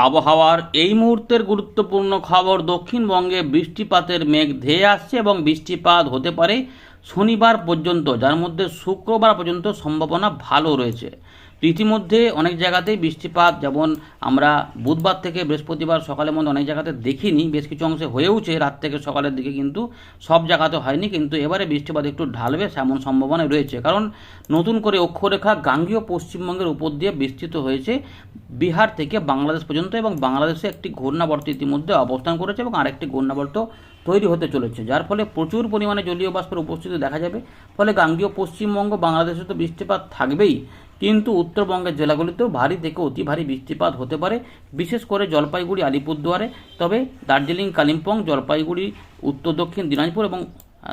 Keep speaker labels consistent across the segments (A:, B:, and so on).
A: আবহাওয়ার এই মুহূর্তের গুরুত্বপূর্ণ খবর দক্ষিণবঙ্গে বৃষ্টিপাতের মেঘ ধেয়ে আসছে এবং বৃষ্টিপাত হতে পারে শনিবার পর্যন্ত, যার মধ্যে শুক্রবার পর্যন্ত সম্ভাবনা ভালো রয়েছে। ইতিমধ্যে অনেক জায়গাতেই বৃষ্টিপাত, যেমন আমরা বুধবার থেকে বৃহস্পতিবার সকালের মধ্যে অনেক জায়গাতে দেখিনি, বেশ কিছু অংশে হয়েওছে, রাত থেকে সকালের দিকে কিন্তু সব জায়গাতে হয়নি, কিন্তু এবারে বৃষ্টিপাত একটু ঢালবে এমন সম্ভাবনা রয়েছে। কারণ নতুন করে অক্ষরেখা গাঙ্গীয় পশ্চিমবঙ্গের উপর দিয়ে বিস্তৃত হয়েছে, বিহার থেকে বাংলাদেশ পর্যন্ত এবং বাংলাদেশে একটি ঘূর্ণাবর্ত ইতিমধ্যে অবস্থান করেছে এবং আরেকটি ঘূর্ণাবর্ত তৈরি হতে চলেছে, যার ফলে প্রচুর পরিমাণে জলীয় বাষ্পের উপস্থিতি দেখা যাবে। ফলে গাঙ্গীয় পশ্চিমবঙ্গ, বাংলাদেশে তো বৃষ্টিপাত থাকবেই। কিন্তু উত্তরবঙ্গের জেলাগুলিতেও ভারী থেকে অতি ভারী বৃষ্টিপাত হতে পারে, বিশেষ করে জলপাইগুড়ি, আলিপুরদুয়ারে। তবে দার্জিলিং, কালিম্পং, জলপাইগুড়ি, উত্তর দক্ষিণ, দিনাজপুর এবং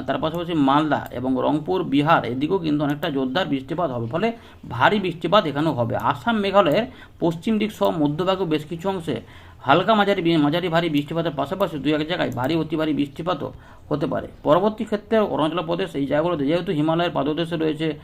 A: তার পাশাপাশি মালদা এবং রংপুর, বিহার এদিকেও কিন্তু অনেকটা জোরদার বৃষ্টিপাত হবে, ফলে ভারী বৃষ্টিপাত এখানেও হবে। আসাম, মেঘালয়ের পশ্চিম দিক সহ মধ্যভাগেও বেশ কিছু অংশে হালকা মাঝারি মাঝারি ভারী বৃষ্টিপাতের পাশাপাশি দু এক জায়গায় ভারী অতি ভারী বৃষ্টিপাতও হতে পারে। পরবর্তী ক্ষেত্রে অরুণাচল প্রদেশ এই জায়গাগুলোতে, যেহেতু হিমালয়ের পাদদেশে রয়েছে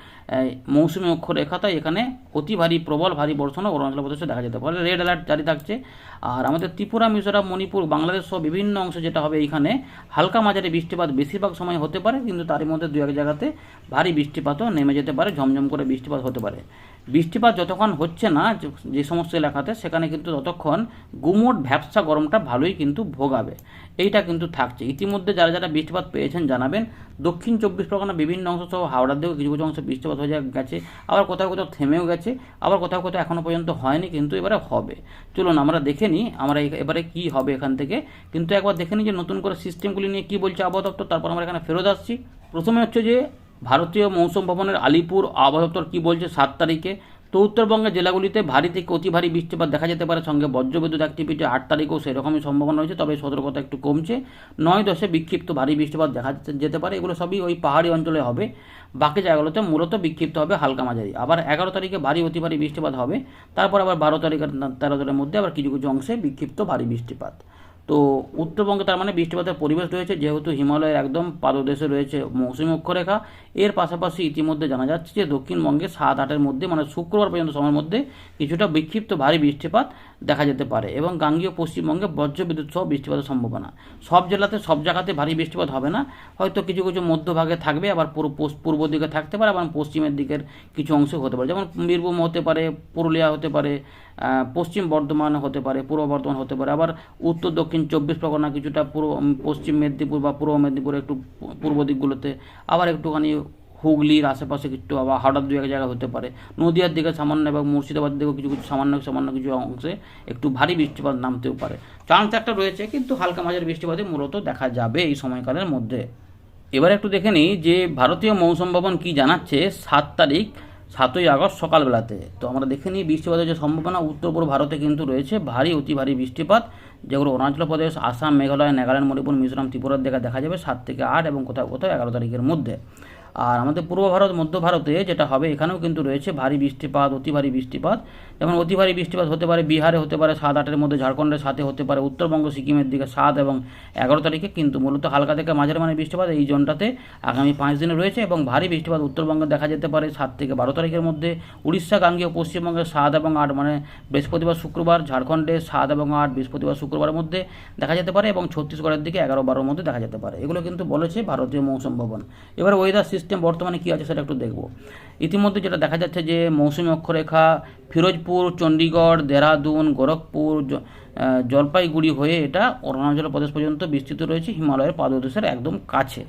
A: মৌসুমী অক্ষরেখা তাই এখানে অতি ভারী প্রবল ভারী বর্ষণও অরুণাচল প্রদেশে দেখা যেতে পারে। রেড অ্যালার্ট জারি থাকছে। আর আমাদের ত্রিপুরা, মিজোরাম, মণিপুর, বাংলাদেশ সহ বিভিন্ন অংশে যেটা হবে এইখানে হালকা মাঝারি বৃষ্টিপাত বেশিরভাগ সময় হতে পারে, কিন্তু তার মধ্যে দু এক জায়গাতে ভারী বৃষ্টিপাতও নেমে যেতে পারে, ঝমঝম করে বৃষ্টিপাত হতে পারে। বৃষ্টিপাত যতক্ষণ হচ্ছে না, যে- যে সমস্ত এলাকাতে, সেখানে কিন্তু ততক্ষণ গুমোট ভ্যাবসা গরমটা ভালোই কিন্তু ভোগাবে। এইটা কিন্তু থাকছে। ইতিমধ্যে যারা যারা বৃষ্টিপাত পেয়েছেন জানাবেন। দক্ষিণ চব্বিশ পরগনা বিভিন্ন অংশ সহ হাওড়ার দিকেও কিছু কিছু অংশ বৃষ্টিপাত হয়ে গেছে। আবার কোথাও কোথাও থেমেও গেছে। আবার কোথাও কোথাও এখনও পর্যন্ত হয়নি, কিন্তু এবারে হবে। চলুন আমরা দেখে নিই আমরা এবারে কি হবে এখান থেকে। কিন্তু একবার দেখে নিই যে নতুন করে সিস্টেমগুলি নিয়ে কি বলছে আবহাওয়া দপ্তর। তারপর আমরা এখানে ফেরত আসছি। প্রথমে হচ্ছে যে ভারতীয় মৌসুম ভবনের আলিপুর আবহাওয়া দপ্তর কী বলছে সাত তারিখে। তো উত্তরবঙ্গের জেলাগুলিতে ভারী থেকে অতি ভারী বৃষ্টিপাত দেখা যেতে পারে। সঙ্গে বজ্রবিদ্যুৎ অ্যাক্টিভিটি আট তারিখেও সেরকমই সম্ভাবনা রয়েছে, তবে সতর্কতা একটু কমছে। নয় দশে বিক্ষিপ্ত ভারী বৃষ্টিপাত দেখা যেতে- পারে। এগুলো সবই ওই পাহাড়ি অঞ্চলে হবে। বাকি জায়গাগুলোতে মূলত বিক্ষিপ্ত হবে হালকা মাঝারি। আবার এগারো তারিখে ভারী অতি ভারী বৃষ্টিপাত হবে। তারপর আবার বারো তারিখের তেরো তারিখের মধ্যে আবার কিছু কিছু অংশে বিক্ষিপ্ত ভারী বৃষ্টিপাত। তো উত্তরবঙ্গে তার মানে বৃষ্টিপাতের পরিবেশ রয়েছে, যেহেতু হিমালয়ের একদম পাদদেশে রয়েছে মৌসুমী অক্ষরেখা। এর পাশাপাশি ইতিমধ্যে জানা যাচ্ছে যে দক্ষিণবঙ্গে সাত আটের মধ্যে মানে শুক্রবার পর্যন্ত সময়ের মধ্যে কিছুটা বিক্ষিপ্ত ভারী বৃষ্টিপাত দেখা যেতে পারে এবং গাঙ্গীয় পশ্চিমবঙ্গে বজ্রবিদ্যুৎ সহ বৃষ্টিপাতের সম্ভাবনা। সব জেলাতে সব জায়গাতে ভারী বৃষ্টিপাত হবে না। হয়তো কিছু কিছু মধ্যভাগে থাকবে, আবার পুরো পূর্ব দিকে থাকতে পারে, আবার পশ্চিমের দিকের কিছু অংশ হতে পারে। যেমন বীরভূম হতে পারে, পুরুলিয়া হতে পারে পশ্চিম বর্ধমান হতে পারে, পূর্ব বর্ধমান হতে পারে, আবার উত্তর, দক্ষিণ চব্বিশ পরগনা কিছুটা পূর্ব পশ্চিম মেদিনীপুর বা পূর্ব মেদিনীপুর একটু পূর্ব দিকগুলোতে, আবার একটুখানি হুগলির আশেপাশে একটু আবার হাওড়ার দু এক জায়গায় হতে পারে। নদীয়ার দিকে সামান্য এবং মুর্শিদাবাদ দিকেও কিছু কিছু সামান্য সামান্য কিছু অংশে একটু ভারী বৃষ্টিপাত নামতেও পারে। চান্স একটা রয়েছে, কিন্তু হালকা মাঝারি বৃষ্টিপাতই মূলত দেখা যাবে এই সময়কালের মধ্যে। এবার একটু দেখে নিই যে ভারতীয় মৌসুম ভবন কী জানাচ্ছে, সাত তারিখ সাতই আগস্ট সকালবেলাতে। তো আমরা দেখে নিই বৃষ্টিপাতের যে সম্ভাবনা, উত্তর পূর্ব ভারতে কিন্তু রয়েছে ভারী, অতি ভারী বৃষ্টিপাত, যেগুলো অরুণাচল প্রদেশ, আসাম, মেঘালয়, নাগাল্যান্ড, মণিপুর, মিজোরাম, ত্রিপুরার দিকে দেখা যাবে সাত থেকে আট এবং কোথাও কোথাও এগারো তারিখের মধ্যে। আর আমাদের পূর্ব ভারত, মধ্য ভারতে যেটা হবে, এখানেও কিন্তু রয়েছে ভারী বৃষ্টিপাত, অতি ভারী বৃষ্টিপাত। যেমন অতি ভারী বৃষ্টিপাত হতে পারে, বিহারে হতে পারে, সাত আটের মধ্যে ঝাড়খণ্ডের সাথে হতে পারে, উত্তরবঙ্গ, সিকিমের দিকে সাত এবং এগারো তারিখে কিন্তু মূলত হালকা থেকে মাঝারি মানে বৃষ্টিপাত এই জোনটাতে আগামী পাঁচ দিনে রয়েছে এবং ভারী বৃষ্টিপাত উত্তরবঙ্গে দেখা যেতে পারে সাত থেকে বারো তারিখের মধ্যে উড়িষ্যা গাঙ্গীয় পশ্চিমবঙ্গে সাত এবং আট মানে বৃহস্পতিবার, শুক্রবার, ঝাড়খণ্ডে সাত এবং আট বৃহস্পতিবার, শুক্রবারের মধ্যে দেখা যেতে পারে এবং ছত্তিশগড়ের দিকে এগারো বারোর মধ্যে দেখা যেতে পারে। এগুলো কিন্তু বলেছে ভারতীয় মৌসুম ভবন। এবার ওয়েদার সিস্টেম বর্তমানে কী আছে সেটা একটু দেখব। ইতিমধ্যে যেটা দেখা যাচ্ছে যে মৌসুমী অক্ষরেখা ফিরোজপুর চণ্ডীগড় দেহরাদুন গোরখপুর জলপাইগুড়ি হয়ে এটা অরুণাচল প্রদেশ পর্যন্ত বিস্তৃত রয়েছে। হিমালয়ের পাদদেশের একদম কাছে।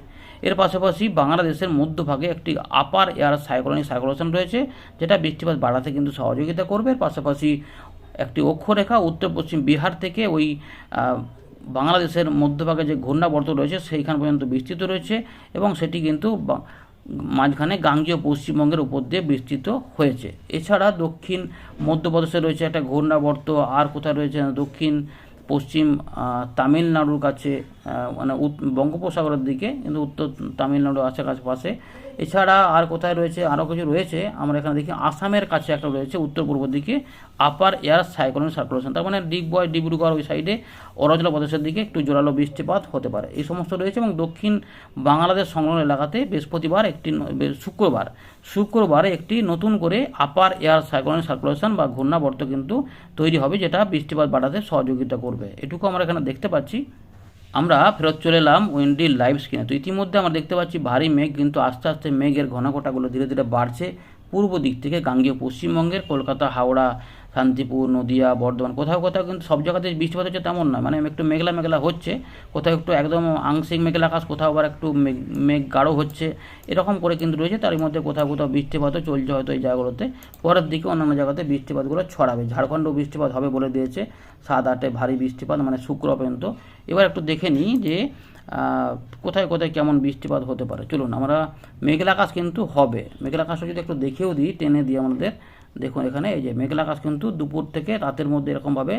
A: এর পাশাপাশি বাংলাদেশের মধ্যভাগে একটি আপার এয়ার সাইক্লোনিক সাইক্লোশন রয়েছে, যেটা বৃষ্টিপাত বাড়াতে কিন্তু সহযোগিতা করবে। এর পাশাপাশি একটি অক্ষরেখা উত্তর পশ্চিম বিহার থেকে ওই বাংলাদেশের মধ্যভাগে যে ঘূর্ণাবর্ত রয়েছে, সেইখান পর্যন্ত বিস্তৃত রয়েছে এবং সেটি কিন্তু মাঝখানে গাঙ্গীয় পশ্চিমবঙ্গের উপর দিয়ে বিস্তৃত হয়েছে। এছাড়া দক্ষিণ মধ্যপ্রদেশে রয়েছে একটা ঘূর্ণাবর্ত, আর কোথায় রয়েছে দক্ষিণ, পশ্চিম তামিলনাড়ুর কাছে মানে বঙ্গোপসাগরের দিকে, কিন্তু উত্তর তামিলনাড়ু আশেপাশে পাশে এছাড়া আর কোথায় রয়েছে? আরও কিছু রয়েছে। আমরা এখানে দেখি আসামের কাছে একটা রয়েছে উত্তর পূর্ব দিকে আপার এয়ার সাইক্লোন সার্কুলেশন তার মানে ডিগবয় ডিব্রুগড় ওই সাইডে অরুণাচল প্রদেশের দিকে একটু জোরালো বৃষ্টিপাত হতে পারে। এই সমস্ত রয়েছে এবং দক্ষিণ বাংলাদেশ সংলগ্ন এলাকাতে বৃহস্পতিবার একটি শুক্রবার, শুক্রবারে একটি নতুন করে আপার এয়ার সাইক্লোন সার্কুলেশন বা ঘূর্ণাবর্ত কিন্তু তৈরি হবে, যেটা বৃষ্টিপাত বাড়াতে সহযোগিতা করবে। এটুকু আমরা এখানে দেখতে পাচ্ছি। আমরা ফেরত চলে এলাম উইন্ডি লাইভ স্ক্রিনে তো ইতিমধ্যে আমরা দেখতে পাচ্ছি ভারী মেঘ, কিন্তু আস্তে আস্তে মেঘের ঘনকটাগুলো ধীরে ধীরে বাড়ছে পূর্ব দিক থেকে গাঙ্গীয় পশ্চিমবঙ্গের, কলকাতা, হাওড়া শান্তিপুর, নদিয়া, বর্ধমান, কোথাও কোথাও কিন্তু সব জায়গাতে বৃষ্টিপাত হচ্ছে তেমন নয়। মানে একটু মেঘলা মেঘলা হচ্ছে, কোথাও একটু একদম আংশিক মেঘলা আকাশ, কোথাও আবার একটু মেঘ গাঢ় হচ্ছে, এরকম করে কিন্তু রয়েছে। তার মধ্যে কোথাও কোথাও বৃষ্টিপাতও চলছে হয়তো এই জায়গাগুলোতে। পরের দিকে অন্যান্য জায়গাতে বৃষ্টিপাতগুলো ছড়াবে। ঝাড়খণ্ডেও বৃষ্টিপাত হবে বলে দিয়েছে। সাত আটে ভারী বৃষ্টিপাত মানে শুক্র পর্যন্ত। এবার একটু দেখে নিই যে কোথায় কোথায় কেমন বৃষ্টিপাত হতে পারে। চলুন, আমরা মেঘলা আকাশ কিন্তু হবে। মেঘলা আকাশটা যদি একটু দেখেও দিই, টেনে দিই আমাদের। দেখুন এখানে এই যে মেঘলা আকাশ কিন্তু দুপুর থেকে রাতের মধ্যে এরকমভাবে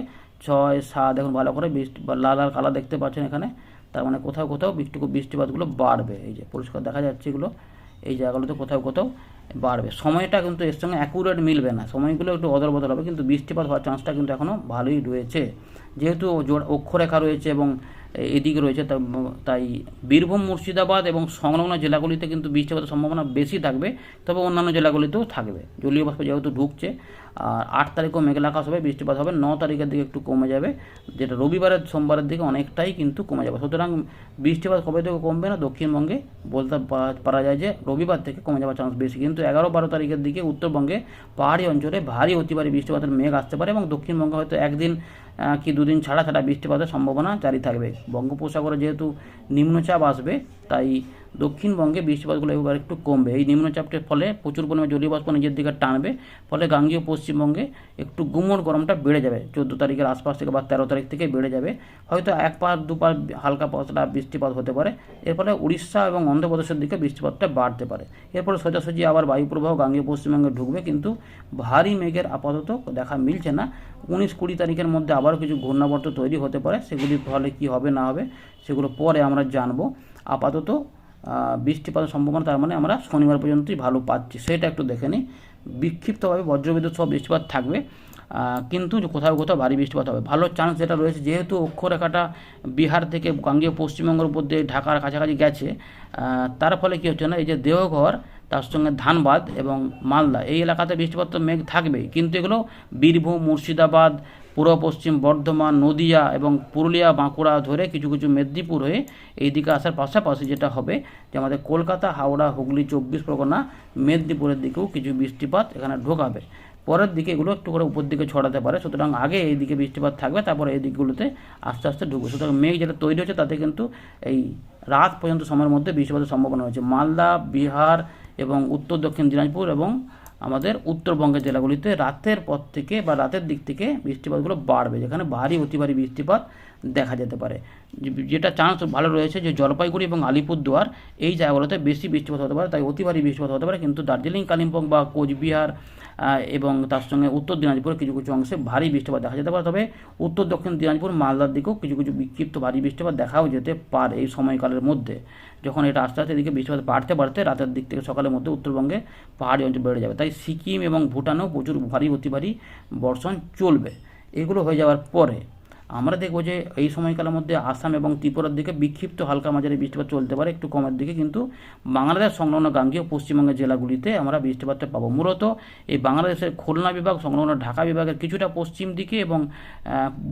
A: ছয়, সাত, দেখুন ভালো করে বৃষ্টি বা লাল লাল কালার দেখতে পাচ্ছেন এখানে। তার মানে কোথাও কোথাও বৃষ্টি বৃষ্টিপাতগুলো বাড়বে। এই যে পরিষ্কার দেখা যাচ্ছে এগুলো। এই জায়গাগুলোতে কোথাও কোথাও বাড়বে। সময়টা কিন্তু এর সঙ্গে অ্যাকুরেট মিলবে না। সময়গুলো একটু অদল বদল হবে, কিন্তু বৃষ্টিপাত হওয়ার চান্সটা কিন্তু এখনও ভালোই রয়েছে। যেহেতু অক্ষরেখা রয়েছে এবং এদিকে রয়েছে তাই বীরভূম, মুর্শিদাবাদ এবং সংলগ্ন জেলাগুলিতে কিন্তু বৃষ্টিপাতের সম্ভাবনা বেশি থাকবে, তবে অন্যান্য জেলাগুলিতেও থাকবে। জলীয় বাষ্প যেহেতু ঢুকছে আর আট তারিখও মেঘলা আকাশ হবে, বৃষ্টিপাত হবে, ন তারিখের দিকে একটু কমে যাবে, যেটা রবিবারের সোমবারের দিকে অনেকটাই কিন্তু কমে যাবে। সুতরাং বৃষ্টিপাত কবে থেকে কমবে না, দক্ষিণবঙ্গে বলতে পারা যায় যে রবিবার থেকে কমে যাওয়ার চান্স বেশি। কিন্তু এগারো বারো তারিখের দিকে উত্তরবঙ্গে পাহাড়ি অঞ্চলে ভারী অতি বৃষ্টিপাতের মেঘ আসতে পারে এবং দক্ষিণবঙ্গে হয়তো একদিন কি দুদিন ছাড়া ছাড়া বৃষ্টিপাতের সম্ভাবনা জারি থাকবে। বঙ্গোপসাগরে যেহেতু নিম্নচাপ আসবে তাই দক্ষিণবঙ্গে বৃষ্টিপাতগুলো এবার একটু কমবে। এই নিম্নচাপটির ফলে প্রচুর পরিমাণে জলীয় বাষ্প নিজের দিকে টানবে, ফলে গাঙ্গীয় পশ্চিমবঙ্গে একটু গুমোট গরমটা বেড়ে যাবে। চোদ্দ তারিখের আশপাশ থেকে বা তেরো তারিখ থেকে বেড়ে যাবে। হয়তো এক পাঁচ দু পাঁচ হালকা পাতলা বৃষ্টিপাত হতে পারে। এর ফলে উড়িষ্যা এবং অন্ধ্রপ্রদেশের দিকে বৃষ্টিপাতটা বাড়তে পারে। এরপরে সোজাসুজি আবার বায়ুপ্রবাহ গাঙ্গীয় পশ্চিমবঙ্গে ঢুকবে, কিন্তু ভারী মেঘের আপাতত দেখা মিলছে না। উনিশ কুড়ি তারিখের মধ্যে আবারও কিছু ঘূর্ণাবর্ত তৈরি হতে পারে। সেগুলির ফলে কী হবে না হবে সেগুলো পরে আমরা জানব। আপাতত বৃষ্টিপাতের সম্ভাবনা, তার মানে আমরা শনিবার পর্যন্তই ভালো পাচ্ছি। সেটা একটু দেখে নিই। বিক্ষিপ্তভাবে বজ্রবিদ্যুৎ সহ বৃষ্টিপাত থাকবে কিন্তু কোথাও কোথাও ভারী বৃষ্টিপাত হবে। ভালো চান্স যেটা রয়েছে, যেহেতু অক্ষরেখাটা বিহার থেকে গাঙ্গীয় পশ্চিমবঙ্গের উপর দিয়ে ঢাকার কাছাকাছি গেছে তার ফলে কী হচ্ছে না, এই যে দেওঘর, তার সঙ্গে ধানবাদ এবং মালদা, এই এলাকাতে বৃষ্টিপাত তো মেঘ থাকবেই। কিন্তু এগুলো বীরভূম, মুর্শিদাবাদ পূর্ব পশ্চিম বর্ধমান, নদিয়া এবং পুরুলিয়া, বাঁকুড়া ধরে কিছু কিছু মেদিনীপুর হয়ে এই দিকে আসার পাশাপাশি যেটা হবে যে আমাদের কলকাতা, হাওড়া, হুগলি, চব্বিশ পরগনা মেদিনীপুরের দিকেও কিছু বৃষ্টিপাত এখানে ঢোকাবে। পরের দিকে এগুলো একটু করে উপর দিকে ছড়াতে পারে। সুতরাং আগে এই দিকে বৃষ্টিপাত থাকবে, তারপরে এই দিকগুলোতে আস্তে আস্তে ঢুকবে। সুতরাং মেঘ যেটা তৈরি হচ্ছে তাতে কিন্তু এই রাত পর্যন্ত সময়ের মধ্যে বৃষ্টিপাতের সম্ভাবনা হয়েছে মালদা, বিহার এবং উত্তর দক্ষিণ দিনাজপুর এবং আমাদের উত্তরবঙ্গের জেলাগুলিতে রাতের পর থেকে বা রাতের দিক থেকে বৃষ্টিপাতগুলো বাড়বে, যেখানে ভারী, অতি ভারী বৃষ্টিপাত দেখা যেতে পারে। যেটা চান্স ভালো রয়েছে যে, জলপাইগুড়ি এবং আলিপুরদুয়ার এই জায়গাগুলোতে বেশি বৃষ্টিপাত হতে পারে, তাই অতি ভারী বৃষ্টিপাত হতে পারে। কিন্তু দার্জিলিং, কালিম্পং বা কোচবিহার এবং তার সঙ্গে উত্তর দিনাজপুরের কিছু কিছু অংশে ভারী বৃষ্টিপাত দেখা যেতে পারে। তবে উত্তর দক্ষিণ দিনাজপুর, মালদার দিকেও কিছু কিছু বিক্ষিপ্ত ভারী বৃষ্টিপাত দেখাও যেতে পারে এই সময়কালের মধ্যে। যখন এটা আস্তে আস্তে এদিকে বৃষ্টিপাত বাড়তে বাড়তে রাতের দিক থেকে সকালের মধ্যে উত্তরবঙ্গে পাহাড়ি অঞ্চল বেড়ে যাবে। তাই সিকিম এবং ভুটানেও প্রচুর ভারী অতি ভারী বর্ষণ চলবে। এগুলো হয়ে যাওয়ার পরে আমরা দেখব যে এই সময়কালের মধ্যে আসাম এবং ত্রিপুরার দিকে বিক্ষিপ্ত হালকা মাঝারি বৃষ্টিপাত চলতে পারে, একটু কমের দিকে, কিন্তু বাংলাদেশ সংলগ্ন গাঙ্গীয় পশ্চিমবঙ্গের জেলাগুলিতে আমরা বৃষ্টিপাতটা পাবো। মূলত এই বাংলাদেশের খুলনা বিভাগ, সংলগ্ন ঢাকা বিভাগের কিছুটা পশ্চিম দিকে এবং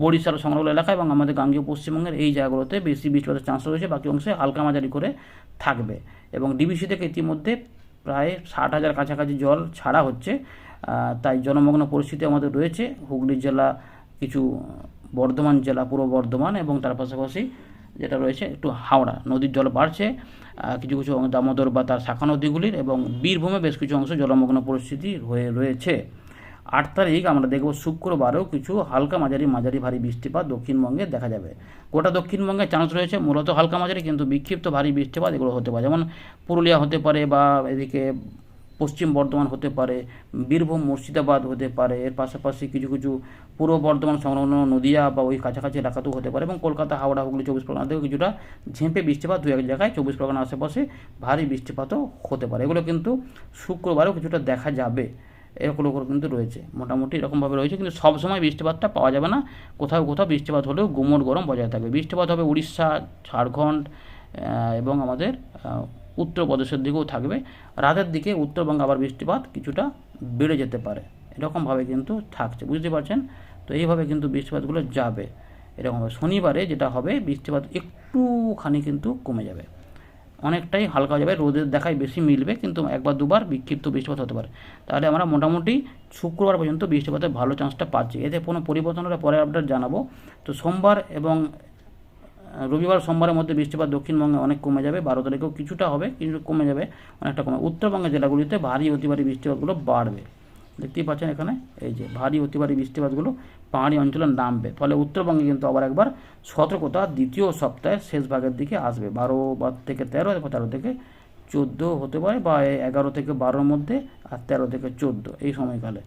A: বরিশাল সংলগ্ন এলাকা এবং আমাদের গাঙ্গীয় পশ্চিমবঙ্গের এই জায়গাগুলোতে বেশি বৃষ্টিপাতের চান্স রয়েছে, বাকি অংশে হালকা মাঝারি করে থাকবে। এবং ডিবিসি থেকে ইতিমধ্যে প্রায় ষাট হাজার কাছাকাছি জল ছাড়া হচ্ছে তাই জনমগ্ন পরিস্থিতি আমাদের রয়েছে। হুগলি জেলা কিছু বর্ধমান জেলা, পূর্ব বর্ধমান এবং তার পাশাপাশি যেটা রয়েছে একটু হাওড়া। নদীর জল বাড়ছে কিছু কিছু দামোদর বা তার শাখা নদীগুলির এবং বীরভূমে বেশ কিছু অংশ জলমগ্ন পরিস্থিতি হয়ে রয়েছে। আট তারিখ আমরা দেখব শুক্রবারেও কিছু হালকা মাঝারি মাঝারি ভারী বৃষ্টিপাত দক্ষিণবঙ্গে দেখা যাবে। গোটা দক্ষিণবঙ্গে চান্স রয়েছে মূলত হালকা মাঝারি কিন্তু বিক্ষিপ্ত ভারী বৃষ্টিপাত এগুলো হতে পারে। যেমন পুরুলিয়া হতে পারে বা এদিকে পশ্চিম বর্ধমান হতে পারে, বীরভূম, মুর্শিদাবাদ হতে পারে, এর পাশাপাশি কিছু কিছু পূর্ব বর্ধমান সংলগ্ন নদিয়া বা ওই কাছাকাছি এলাকাতেও হতে পারে এবং কলকাতা, হাওড়া, হুগলি, চব্বিশ পরগনাতেও কিছুটা ঝেঁপে বৃষ্টিপাত দু এক জায়গায়, চব্বিশ পরগনা আশেপাশে ভারী বৃষ্টিপাতও হতে পারে। এগুলো কিন্তু শুক্রবারেও কিছুটা দেখা যাবে। এরকম কিন্তু রয়েছে। মোটামুটি এরকমভাবে রয়েছে, কিন্তু সবসময় বৃষ্টিপাতটা পাওয়া যাবে না। কোথাও কোথাও বৃষ্টিপাত হলেও গুমোট গরম বজায় থাকবে। বৃষ্টিপাত হবে উড়িষ্যা, ঝাড়খণ্ড এবং আমাদের উত্তরপ্রদেশের দিকেও থাকবে। রাতের দিকে উত্তরবঙ্গে আবার বৃষ্টিপাত কিছুটা বেড়ে যেতে পারে। এরকমভাবে কিন্তু থাকছে, বুঝতে পারছেন? তো এইভাবে কিন্তু বৃষ্টিপাতগুলো যাবে। এরকমভাবে শনিবারে যেটা হবে, বৃষ্টিপাত একটুখানি কিন্তু কমে যাবে। অনেকটাই হালকা যাবে রোদের দেখায় বেশি মিলবে, কিন্তু একবার দুবার বিক্ষিপ্ত বৃষ্টিপাত হতে পারে। তাহলে আমরা মোটামুটি শুক্রবার পর্যন্ত বৃষ্টিপাতের ভালো চান্সটা পাচ্ছি। এতে কোনো পরিবর্তন হলে পরে আপডেট জানাব। তো সোমবার এবং রবিবার সোমবারের মধ্যে বৃষ্টিপাত দক্ষিণবঙ্গে অনেক কমে যাবে, বারো তারিখেও কিছুটা হবে কিছু কমে যাবে অনেকটা কমে। উত্তরবঙ্গের জেলাগুলিতে ভারী অতি ভারী বৃষ্টিপাতগুলো বাড়বে। দেখতেই পাচ্ছেন এখানে, এই যে ভারী অতি ভারী বৃষ্টিপাতগুলো পাহাড়ি অঞ্চলে নামবে। ফলে উত্তরবঙ্গে কিন্তু আবার একবার সতর্কতা দ্বিতীয় সপ্তাহের শেষ ভাগের দিকে আসবে। বারো থেকে তেরো তেরো থেকে চোদ্দ হতে পারে বা এগারো থেকে বারোর মধ্যে আর তেরো থেকে চোদ্দ এই সময়কালে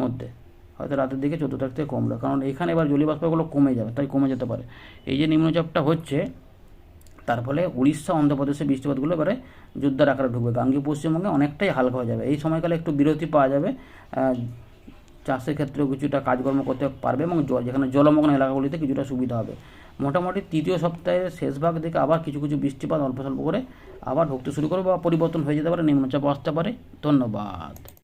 A: মধ্যে। হয়তো রাতের দিকে চোদ্দ তারিখ থেকে কমলো। কারণ এখানে এবার জলীয়বাষ্পগুলো কমে যাবে, তাই কমে যেতে পারে। এই যে নিম্নচাপটা হচ্ছে, তার ফলে উড়িষ্যা অন্ধ্রপ্রদেশে বৃষ্টিপাতগুলো এবারে যোদ্ধার আকারে ঢুকবে। গাঙ্গীয় পশ্চিমবঙ্গে অনেকটাই হালকা হয়ে যাবে। এই সময়কালে একটু বিরতি পাওয়া যাবে। চাষের ক্ষেত্রেও কিছুটা কাজকর্ম করতে পারবে এবং জ- যেখানে জলমগ্ন এলাকাগুলিতে কিছুটা সুবিধা হবে। মোটামুটি তৃতীয় সপ্তাহের শেষ ভাগ থেকে আবার কিছু কিছু বৃষ্টিপাত অল্প স্বল্প করে আবার ঢুকতে শুরু করবে বা পরিবর্তন হয়ে যেতে পারে, নিম্নচাপ আসতে পারে। ধন্যবাদ।